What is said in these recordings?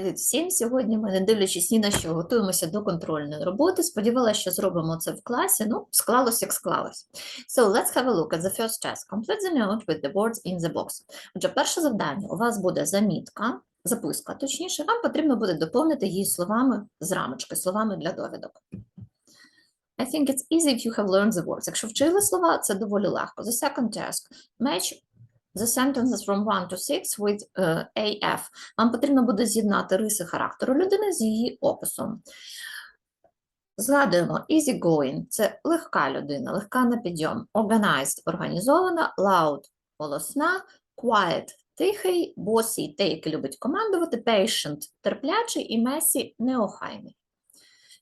Всім! Сьогодні ми, не дивлячись ні на що, готуємося до контрольної роботи. Сподівалася, що зробимо це в класі. Ну, склалось, як склалось. So, let's have a look at the first task. Complete the note with the words in the box. Отже, перше завдання. У вас буде замітка, записка, точніше, вам потрібно буде доповнити її словами з рамочки, словами для довідок. I think it's easy if you have learned the words. Якщо вчили слова, це доволі легко. The second task. Match the sentences from 1 to 6 with uh, AF. Вам потрібно буде з'єднати риси характеру людини з її описом. Згадуємо, easy going – це легка людина, легка на підйом, organized – організована, loud – голосна, quiet – тихий, bossy – той, який любить командувати, patient – терплячий і messy – неохайний.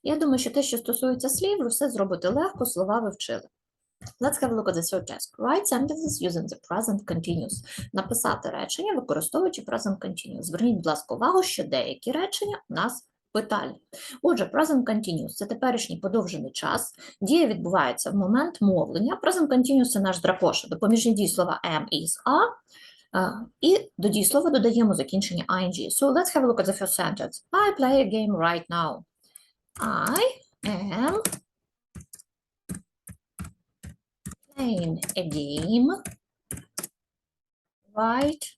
Я думаю, що те, що стосується слів, ви все зробите легко, слова ви вчили. Let's have a look at the third task. Write sentences using the present continuous. Написати речення, використовуючи present continuous. Зверніть, будь ласка, увагу, що деякі речення у нас питальні. Отже, present continuous – це теперішній подовжений час. Дія відбувається в момент мовлення. Present continuous – це наш дракоша. Допоміжні дієслова am, is, are. І до дієслова додаємо закінчення ing. So let's have a look at the first sentence. I play a game right now. I am playing a game right.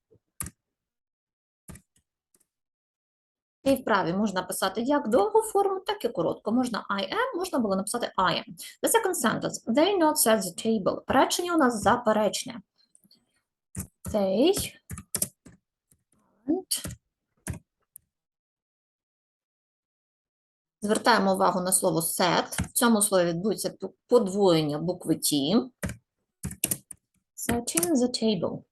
І вправі можна писати як довгу форму, так і коротку. Можна I am, можна було написати I am. The second sentence. They not set the table. Речення у нас заперечне. They aren't. Звертаємо увагу на слово set. В цьому слові відбудеться подвоєння букви T. Setting the table.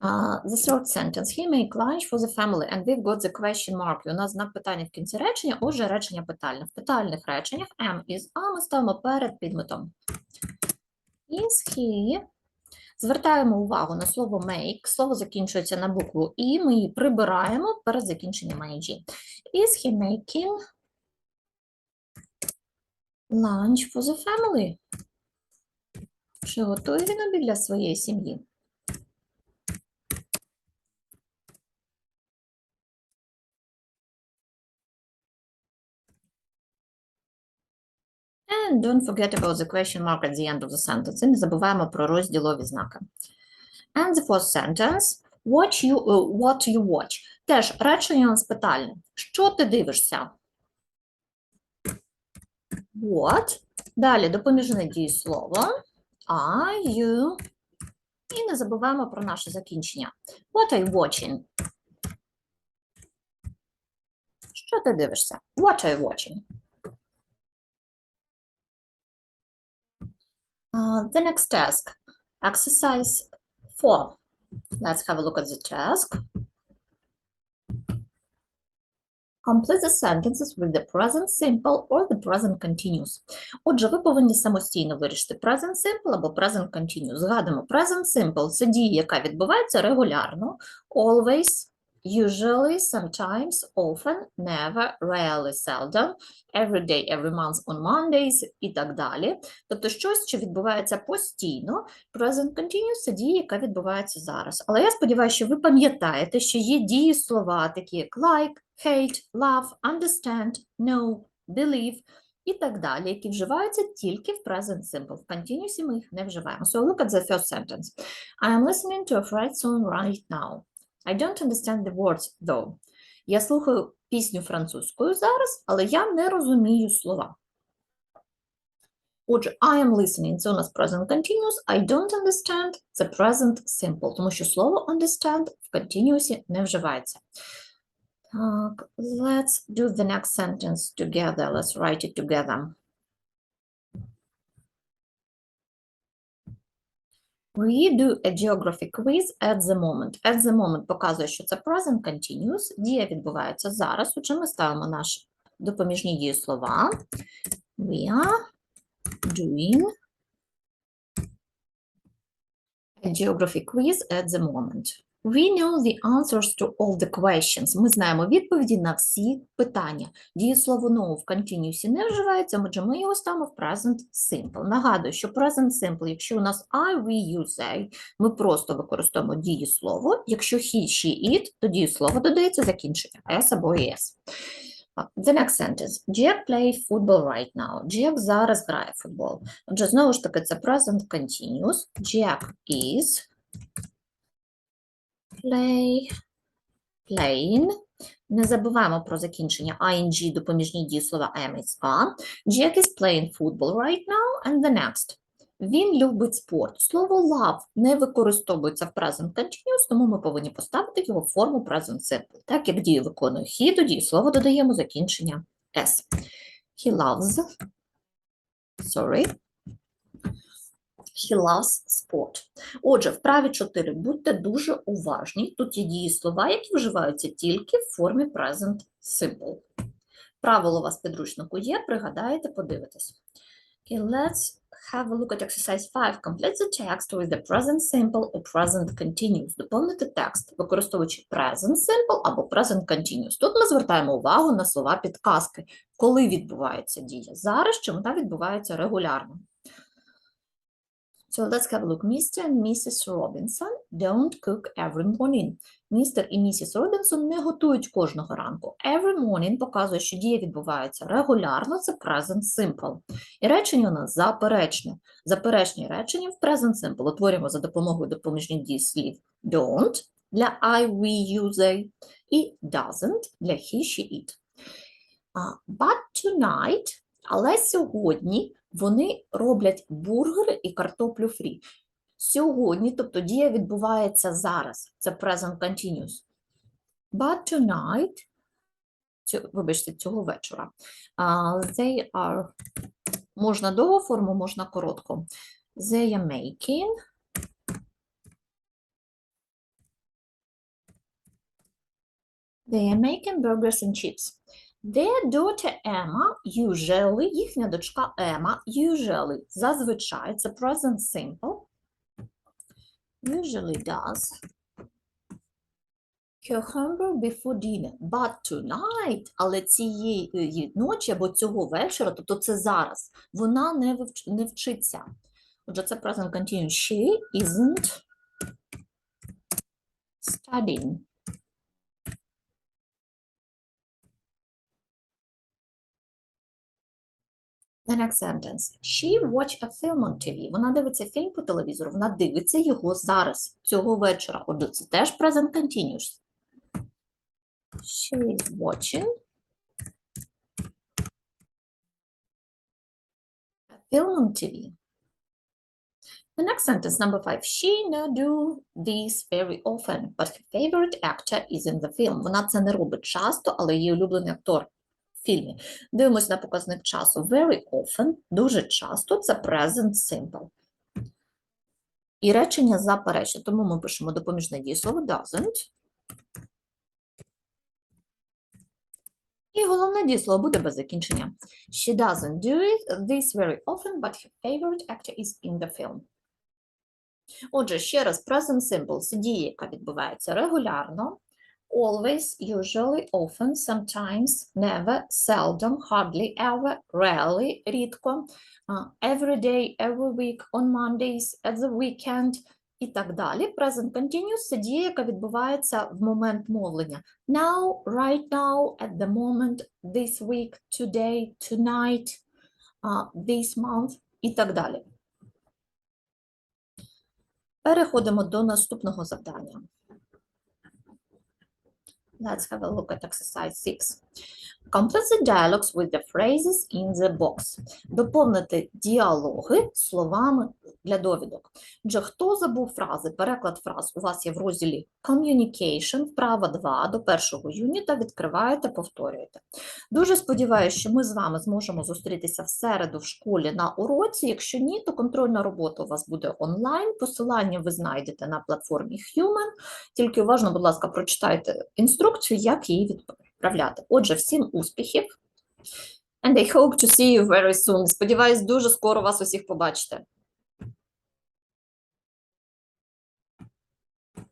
Uh, the third sentence. He make lunch for the family and we've got the question mark. У нас знак питання в кінці речення, отже, речення питальне. В питальних реченнях am, is, are ми ставимо перед підметом. Is he Звертаємо увагу на слово make. Слово закінчується на букву І, ми її прибираємо перед закінченням ing. Is he making lunch for the family? Чи готує він обід для своєї сім'ї? And don't forget about the question mark at the end of the sentence. І не забуваємо про розділові знаки. And the fourth sentence. What you, uh, what you watch. Теж речення у нас питальне. Що ти дивишся? What. Далі допоміжне дієслово. Are you. І не забуваємо про наше закінчення. What are you watching? Що ти дивишся? What are you watching? Uh, the next task, exercise four. Let's have a look at the task. Complete the sentences with the present simple or the present continuous. Отже, ви повинні самостійно вирішити present simple або present continuous. Згадуємо, present simple – це дія, яка відбувається регулярно, always, usually, sometimes, often, never, rarely, seldom, every day, every month, on Mondays і так далі. Тобто щось, що відбувається постійно, present continuous – це дія, яка відбувається зараз. Але я сподіваюся, що ви пам'ятаєте, що є дії слова, такі як like, hate, love, understand, know, believe і так далі, які вживаються тільки в present simple. В continuous ми їх не вживаємо. So look at the first sentence. I am listening to a Fred song right now. I don't understand the words though. Я слухаю пісню французькою зараз, але я не розумію слова. Отже, I am listening – це у нас present continuous, I don't understand – це present simple, тому що слово understand в continuous не вживається. Так, let's do the next sentence together. Let's write it together. We do a geography quiz at the moment. At the moment показує, що це present continuous. Дія відбувається зараз. Отже, ми ставимо наші допоміжні дієслова. We are doing a geography quiz at the moment. We know the answers to all the questions. Ми знаємо відповіді на всі питання. Дієслово know в continuous не вживається, отже, ми його ставимо в present simple. Нагадую, що present simple, якщо у нас I, we, you, they, ми просто використовуємо дієслово. Якщо he, she, it, то дієслово додається закінчення s або es. The next sentence. Jack play football right now. Jack зараз грає футбол. Отже, знову ж таки, це present continuous. Jack is play, playing. Не забуваємо про закінчення ing, допоміжні дієслова are. Jack is playing football right now. And the next. Він любить спорт. Слово love не використовується в present continuous, тому ми повинні поставити його в форму present simple. Так як дію виконує he, до дієслова додаємо закінчення s. He loves, sorry, he loves sport. Отже, праві 4 будьте дуже уважні. Тут є дієслова, які вживаються тільки в формі present simple. Правило у вас підручнику є, пригадаєте, подивитесь. Okay, let's have a look at exercise 5. Complete the text with the present simple or present continuous. Доповнити текст, використовуючи present simple або present continuous. Тут ми звертаємо увагу на слова підказки. Коли відбувається дія зараз, чи вона відбувається регулярно. So let's have a look. Mr. and Mrs. Robinson don't cook every morning. Містер і місіс Робінсон не готують кожного ранку. Every morning показує, що дія відбувається регулярно, це present simple. І речення у нас заперечне. Заперечні речення в present simple утворюємо за допомогою допоміжних дієслів don't для I, we, you, they і doesn't для he, she, it. А, But tonight, але сьогодні вони роблять бургери і картоплю фрі. Сьогодні, тобто дія відбувається зараз. Це present continuous. But tonight, вибачте, цього вечора. They are, можна довгу форму, можна коротку. They are making They are making burgers and chips. Their daughter Emma usually, їхня дочка Ема, usually, зазвичай, це present simple, usually does her homework before dinner. But tonight, але цієї ночі або цього вечора, тобто це зараз, вона не, вивч... не вчиться. Отже, це present continuous. She isn't studying. The next sentence. She watched a film on TV. Вона дивиться фільм по телевізору. Вона дивиться його зараз, цього вечора. Отже, це теж present continuous. She is watching a film on TV. The next sentence, number five. She not do this very often, but her favorite actor is in the film. Вона це не робить часто, але її улюблений актор фільмі. Дивимось на показник часу. Very often, дуже часто, це present simple. І речення заперечне, тому ми пишемо допоміжне дієслово doesn't. І головне дієслово буде без закінчення. She doesn't do it, this very often, but her favorite actor is in the film. Отже, ще раз, present simple – це дія, яка відбувається регулярно, always, usually, often, sometimes, never, seldom, hardly ever, rarely, рідко, uh, every day, every week, on Mondays, at the weekend і так далі. Present continuous – це дія, яка відбувається в момент мовлення. Now, right now, at the moment, this week, today, tonight, uh, this month і так далі. Переходимо до наступного завдання. Let's have a look at exercise 6. Complete the dialogues with the phrases in the box. Доповнити діалоги словами для довідок. Отже, хто забув фрази? Переклад фраз у вас є в розділі Communication, вправа 2 до першого юніта. Відкриваєте, повторюєте. Дуже сподіваюся, що ми з вами зможемо зустрітися в середу в школі на уроці. Якщо ні, то контрольна робота у вас буде онлайн. Посилання ви знайдете на платформі Human. Тільки уважно, будь ласка, прочитайте інструкцію, як її відправляти. Отже, всім успіхів. And I hope to see you very soon. Сподіваюсь, дуже скоро вас усіх побачити.